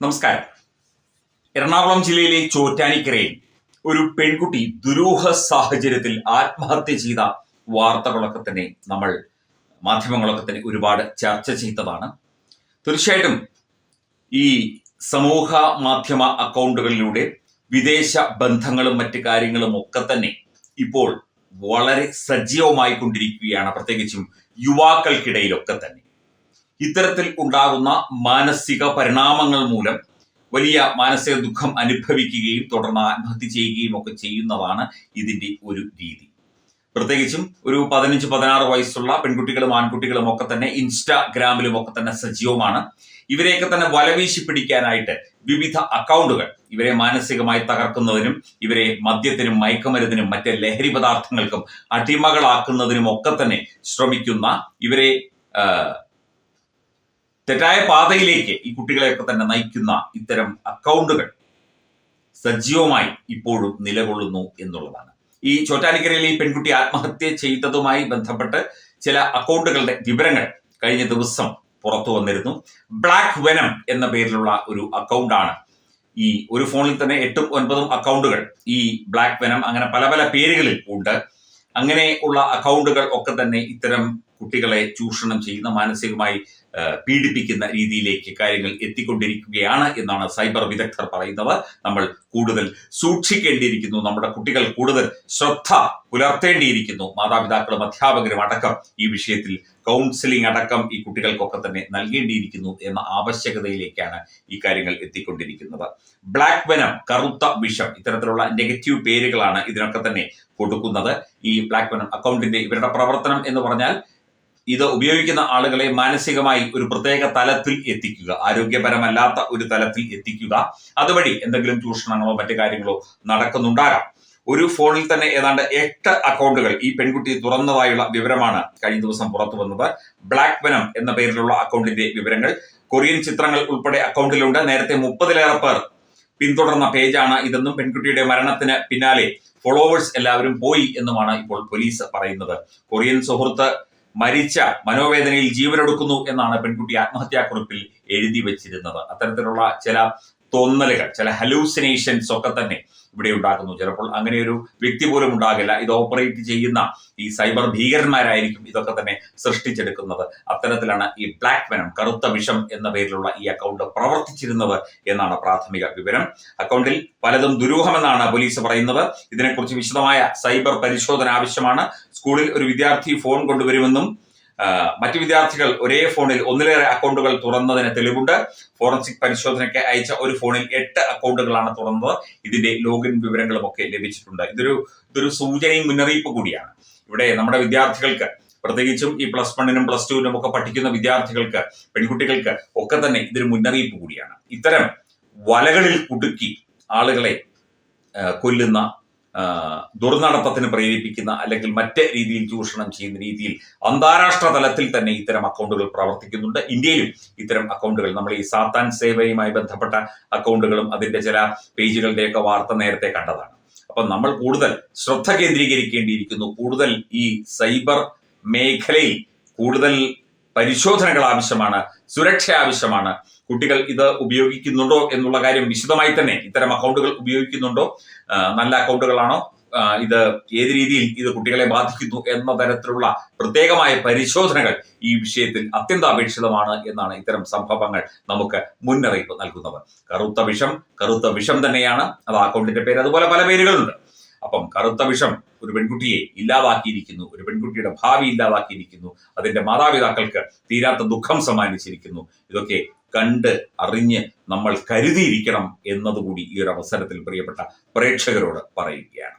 നമസ്കാരം. എറണാകുളം ജില്ലയിലെ ചോറ്റാനിക്കരയിൽ ഒരു പെൺകുട്ടി ദുരൂഹ സാഹചര്യത്തിൽ ആത്മഹത്യ ചെയ്ത വാർത്തകളൊക്കെ തന്നെ നമ്മൾ മാധ്യമങ്ങളൊക്കെ തന്നെ ഒരുപാട് ചർച്ച ചെയ്തതാണ്. തീർച്ചയായിട്ടും ഈ സമൂഹ മാധ്യമ അക്കൗണ്ടുകളിലൂടെ വിദേശ ബന്ധങ്ങളും മറ്റു കാര്യങ്ങളും ഒക്കെ തന്നെ ഇപ്പോൾ വളരെ സജീവമായി കൊണ്ടിരിക്കുകയാണ് പ്രത്യേകിച്ചും യുവാക്കൾക്കിടയിലൊക്കെ തന്നെ. ഇത്തരത്തിൽ ഉണ്ടാകുന്ന മാനസിക പരിണാമങ്ങൾ മൂലം വലിയ മാനസിക ദുഃഖം അനുഭവിക്കുകയും തുടർന്ന് ആത്മഹത്യ ചെയ്യുകയും ഒക്കെ ചെയ്യുന്നതാണ് ഇതിന്റെ ഒരു രീതി. പ്രത്യേകിച്ചും ഒരു പതിനഞ്ച് പതിനാറ് വയസ്സുള്ള പെൺകുട്ടികളും ആൺകുട്ടികളും ഒക്കെ തന്നെ ഇൻസ്റ്റാഗ്രാമിലും ഒക്കെ തന്നെ സജീവമാണ്. ഇവരെയൊക്കെ തന്നെ വലവീശി പിടിക്കാനായിട്ട് വിവിധ അക്കൗണ്ടുകൾ ഇവരെ മാനസികമായി തകർക്കുന്നതിനും ഇവരെ മദ്യത്തിനും മയക്കുമരുന്നിനും മറ്റ് ലഹരി പദാർത്ഥങ്ങൾക്കും അടിമകളാക്കുന്നതിനും ഒക്കെ തന്നെ ശ്രമിക്കുന്ന ഇവരെ തെറ്റായ പാതയിലേക്ക് ഈ കുട്ടികളെയൊക്കെ തന്നെ നയിക്കുന്ന ഇത്തരം അക്കൗണ്ടുകൾ സജീവമായി ഇപ്പോഴും നിലകൊള്ളുന്നു എന്നുള്ളതാണ്. ഈ ചോറ്റാനിക്കരയിൽ ഈ പെൺകുട്ടി ആത്മഹത്യ ചെയ്തതുമായി ബന്ധപ്പെട്ട് ചില അക്കൗണ്ടുകളുടെ വിവരങ്ങൾ കഴിഞ്ഞ ദിവസം പുറത്തു വന്നിരുന്നു. ബ്ലാക്ക് വെനം എന്ന പേരിലുള്ള ഒരു അക്കൗണ്ടാണ്. ഈ ഒരു ഫോണിൽ തന്നെ എട്ടും ഒൻപതും അക്കൗണ്ടുകൾ ഈ ബ്ലാക്ക് വെനം അങ്ങനെ പല പല പേരുകളിൽ ഉണ്ട്. അങ്ങനെ ഉള്ള അക്കൗണ്ടുകൾ ഒക്കെ തന്നെ ഇത്തരം കുട്ടികളെ ചൂഷണം ചെയ്യുന്ന മാനസികമായി പീഡിപ്പിക്കുന്ന രീതിയിലേക്ക് കാര്യങ്ങൾ എത്തിക്കൊണ്ടിരിക്കുകയാണ് എന്നാണ് സൈബർ വിദഗ്ധർ പറയുന്നത് നമ്മൾ കൂടുതൽ സൂക്ഷിക്കേണ്ടിയിരിക്കുന്നു. നമ്മുടെ കുട്ടികൾ കൂടുതൽ ശ്രദ്ധ പുലർത്തേണ്ടിയിരിക്കുന്നു. മാതാപിതാക്കളും അധ്യാപകരും അടക്കം ഈ വിഷയത്തിൽ കൗൺസിലിംഗ് അടക്കം ഈ കുട്ടികൾക്കൊക്കെ തന്നെ നൽകേണ്ടിയിരിക്കുന്നു എന്ന ആവശ്യകതയിലേക്കാണ് ഈ കാര്യങ്ങൾ എത്തിക്കൊണ്ടിരിക്കുന്നത്. ബ്ലാക്ക് വെനം കറുത്ത വിഷം ഇത്തരത്തിലുള്ള നെഗറ്റീവ് പേരുകളാണ് ഇതിനൊക്കെ തന്നെ കൊടുക്കുന്നത്. ഈ ബ്ലാക്ക് വെനം അക്കൗണ്ടിന്റെ ഇവരുടെ പ്രവർത്തനം എന്ന് പറഞ്ഞാൽ ഇത് ഉപയോഗിക്കുന്ന ആളുകളെ മാനസികമായി ഒരു പ്രത്യേക തലത്തിൽ എത്തിക്കുക ആരോഗ്യപരമല്ലാത്ത ഒരു തലത്തിൽ എത്തിക്കുക. അതുവഴി എന്തെങ്കിലും ചൂഷണങ്ങളോ മറ്റു കാര്യങ്ങളോ നടക്കുന്നുണ്ടാകാം. ഒരു ഫോണിൽ തന്നെ ഏതാണ്ട് എട്ട് അക്കൗണ്ടുകൾ ഈ പെൺകുട്ടി തുറന്നതായുള്ള വിവരമാണ് കഴിഞ്ഞ ദിവസം പുറത്തു വന്നത്. ബ്ലാക്ക് വെനം എന്ന പേരിലുള്ള അക്കൗണ്ടിന്റെ വിവരങ്ങൾ. കൊറിയൻ ചിത്രങ്ങൾ ഉൾപ്പെടെ അക്കൗണ്ടിലുണ്ട്. നേരത്തെ മുപ്പതിലേറെ പേർ പിന്തുടർന്ന പേജാണ് ഇതെന്നും പെൺകുട്ടിയുടെ മരണത്തിന് പിന്നാലെ ഫോളോവേഴ്സ് എല്ലാവരും പോയി എന്നുമാണ് ഇപ്പോൾ പോലീസ് പറയുന്നത്. കൊറിയൻ സുഹൃത്ത് മരിച്ച മനോവേദനയിൽ ജീവനൊടുക്കുന്നു എന്നാണ് പെൺകുട്ടി ആത്മഹത്യാക്കുറിപ്പിൽ എഴുതി വെച്ചിരുന്നത്. അത്തരത്തിലുള്ള ചില തോന്നലുകൾ ചില ഹലൂസിനേഷൻസ് ഒക്കെ തന്നെ ഇവിടെ ഉണ്ടാക്കുന്നു. ചിലപ്പോൾ അങ്ങനെ ഒരു വ്യക്തി പോലും ഉണ്ടാകില്ല. ഇത് ഓപ്പറേറ്റ് ചെയ്യുന്ന ഈ സൈബർ ഭീകരന്മാരായിരിക്കും ഇതൊക്കെ തന്നെ സൃഷ്ടിച്ചെടുക്കുന്നത്. അത്തരത്തിലാണ് ഈ ബ്ലാക്ക് വെനം കറുത്ത വിഷം എന്ന പേരിലുള്ള ഈ അക്കൗണ്ട് പ്രവർത്തിച്ചിരുന്നത് എന്നാണ് പ്രാഥമിക വിവരം. അക്കൗണ്ടിൽ പലതും ദുരൂഹമെന്നാണ് പോലീസ് പറയുന്നത്. ഇതിനെക്കുറിച്ച് വിശദമായ സൈബർ പരിശോധന ആവശ്യമാണ്. സ്കൂളിൽ ഒരു വിദ്യാർത്ഥി ഫോൺ കൊണ്ടുവരുമെന്നും മറ്റു വിദ്യാർത്ഥികൾ ഒരേ ഫോണിൽ ഒന്നിലേറെ അക്കൗണ്ടുകൾ തുറന്നതിന് തെളിവുണ്ട്. ഫോറൻസിക് പരിശോധനയ്ക്ക് അയച്ച ഒരു ഫോണിൽ എട്ട് അക്കൗണ്ടുകളാണ് തുറന്നത്. ഇതിന്റെ ലോഗിൻ വിവരങ്ങളും ഒക്കെ ലഭിച്ചിട്ടുണ്ട്. ഇതൊരു ഇതൊരു സൂചനയും മുന്നറിയിപ്പ് കൂടിയാണ്. ഇവിടെ നമ്മുടെ വിദ്യാർത്ഥികൾക്ക് പ്രത്യേകിച്ചും ഈ പ്ലസ് വണ്ണിനും പ്ലസ് ടുവിനും ഒക്കെ പഠിക്കുന്ന വിദ്യാർത്ഥികൾക്ക് പെൺകുട്ടികൾക്ക് ഒക്കെ തന്നെ ഇതൊരു മുന്നറിയിപ്പ് കൂടിയാണ്. ഇത്തരം വലകളിൽ കുടുക്കി ആളുകളെ കൊല്ലുന്ന ദുർനടത്തത്തിന് പ്രേരിപ്പിക്കുന്ന അല്ലെങ്കിൽ മറ്റ് രീതിയിൽ ചൂഷണം ചെയ്യുന്ന രീതിയിൽ അന്താരാഷ്ട്ര തലത്തിൽ തന്നെ ഇത്തരം അക്കൗണ്ടുകൾ പ്രവർത്തിക്കുന്നുണ്ട്. ഇന്ത്യയിലും ഇത്തരം അക്കൗണ്ടുകൾ നമ്മൾ ഈ സാത്താൻ സേവയുമായി ബന്ധപ്പെട്ട അക്കൗണ്ടുകളും അതിന്റെ ചില പേജുകളുടെയൊക്കെ വാർത്ത നേരത്തെ കണ്ടതാണ്. അപ്പൊ നമ്മൾ കൂടുതൽ ശ്രദ്ധ കേന്ദ്രീകരിക്കേണ്ടിയിരിക്കുന്നു. കൂടുതൽ ഈ സൈബർ മേഖലയിൽ കൂടുതൽ പരിശോധനകൾ ആവശ്യമാണ് സുരക്ഷ ആവശ്യമാണ്. കുട്ടികൾ ഇത് ഉപയോഗിക്കുന്നുണ്ടോ എന്നുള്ള കാര്യം വിശദമായി തന്നെ ഇത്തരം അക്കൗണ്ടുകൾ ഉപയോഗിക്കുന്നുണ്ടോ? നല്ല അക്കൗണ്ടുകളാണോ? ഇത് ഏത് രീതിയിൽ ഇത് കുട്ടികളെ ബാധിക്കുന്നു എന്ന തരത്തിലുള്ള പ്രത്യേകമായ പരിശോധനകൾ ഈ വിഷയത്തിൽ അത്യന്താപേക്ഷിതമാണ് എന്നാണ് ഇത്തരം സംഭവങ്ങൾ നമുക്ക് മുന്നറിയിപ്പ് നൽകുന്നത്. കറുത്ത വിഷം കറുത്ത വിഷം തന്നെയാണ്. അത് അക്കൗണ്ടിന്റെ പേര്. അതുപോലെ പല പേരുകളുണ്ട്. അപ്പം കറുത്ത വിഷം ഒരു പെൺകുട്ടിയെ ഇല്ലാതാക്കിയിരിക്കുന്നു ഒരു പെൺകുട്ടിയുടെ ഭാവി ഇല്ലാതാക്കിയിരിക്കുന്നു അതിന്റെ മാതാപിതാക്കൾക്ക് തീരാത്ത ദുഃഖം സമ്മാനിച്ചിരിക്കുന്നു. ഇതൊക്കെ കണ്ട് അറിഞ്ഞ് നമ്മൾ കരുതിയിരിക്കണം എന്നതുകൂടി ഈ ഒരു അവസരത്തിൽ പ്രിയപ്പെട്ട പ്രേക്ഷകരോട് പറയുകയാണ്.